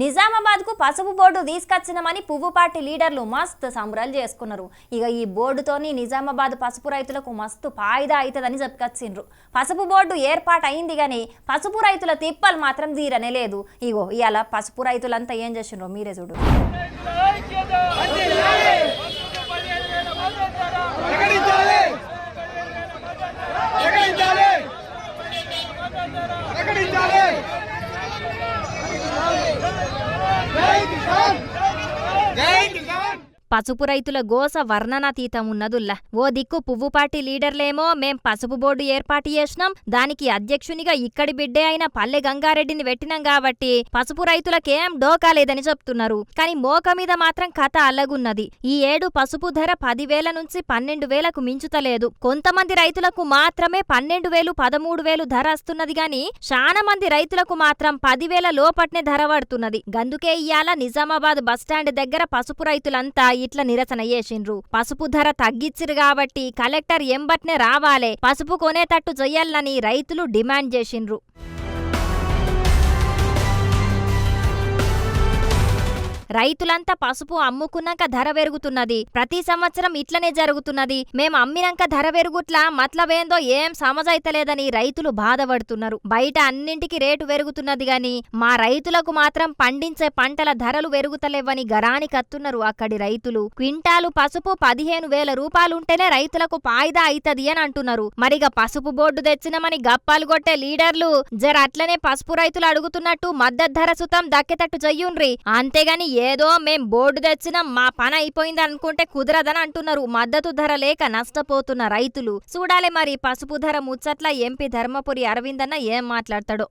నిజామాబాద్కు పసుపు board తీసుకొచ్చినామని party లీడర్లు మస్తు సంబరాలు చేసుకున్నారు. ఇక ఈ బోర్డుతోని నిజామాబాద్ పసుపు రైతులకు మస్తు ఫాయిదా అవుతుందని చెప్పుకొచ్చిండ్రు. పసుపు బోర్డు ఏర్పాటు అయింది కానీ పసుపు రైతుల తిప్పలు మాత్రం తీరనే లేదు. ఇగో ఇవాళ పసుపు రైతులంతా ఏం చేసిండ్రు మీరే చూడు. ప్రకటించాలి! పసుపు రైతుల గోస వర్ణనాతీతమున్నదుల్లా. ఓ దిక్కు పువ్వుపాటి లీడర్లేమో మేం పసుపు బోర్డు ఏర్పాటు చేసినాం. దానికి అధ్యక్షునిగా ఇక్కడి బిడ్డే అయిన పల్లె గంగారెడ్డిని పెట్టినాం కాబట్టి పసుపు రైతులకేం డోకా లేదని చెప్తున్నారు. కానీ మోక మీద మాత్రం కథ అల్లగున్నది. ఈ ఏడు పసుపు ధర పదివేల నుంచి పన్నెండు వేలకు మించుతలేదు. కొంతమంది రైతులకు మాత్రమే పన్నెండు వేలు పదమూడు వేలు ధర వస్తున్నది గాని చాలా మంది రైతులకు మాత్రం పదివేల లోపట్నే ధర పడుతున్నది. గందుకే ఇయాల నిజామాబాద్ బస్టాండ్ దగ్గర పసుపు రైతులంతా ఇట్లా నిరసన చేసిండ్రు. పసుపు ధర తగ్గిచ్చిరు కాబట్టి కలెక్టర్ ఎంబట్నే రావాలే. పసుపు కొనేటట్టు చెయ్యాలని రైతులు డిమాండ్ చేసిండ్రు. రైతులంతా పసుపు అమ్ముకున్నాక ధర పెరుగుతున్నది. ప్రతి సంవత్సరం ఇట్లనే జరుగుతున్నది. మేం అమ్మినాక ధర పెరుగుట్లా మతలబేందో ఏం సమజైతలేదని రైతులు బాధపడుతున్నారు. బయట అన్నింటికి రేటు పెరుగుతున్నది గాని మా రైతులకు మాత్రం పండించే పంటల ధరలు పెరుగుతలేవని గరాని కత్తున్నారు అక్కడి రైతులు. క్వింటాలు పసుపు పదిహేను వేల రూపాయలుంటేనే రైతులకు పాయిదా అయితది అని అంటున్నారు. మరిగ పసుపు బోర్డు తెచ్చినమని గప్పాలు కొట్టే లీడర్లు జర అట్లనే పసుపు రైతులు అడుగుతున్నట్టు మద్దతు ధర సుతం దక్కేటట్టు చెయ్యుండ్రి. అంతేగాని ఏ ఏదో మేం బోర్డు తెచ్చినాం మా పని అయిపోయింది అనుకుంటే కుదరదని అంటున్నారు. మద్దతు ధర లేక నష్టపోతున్న రైతులు. చూడాలి మరి పసుపు ధర ముచ్చట్ల ఎంపీ ధర్మపురి అరవిందన్న ఏం మాట్లాడతాడో.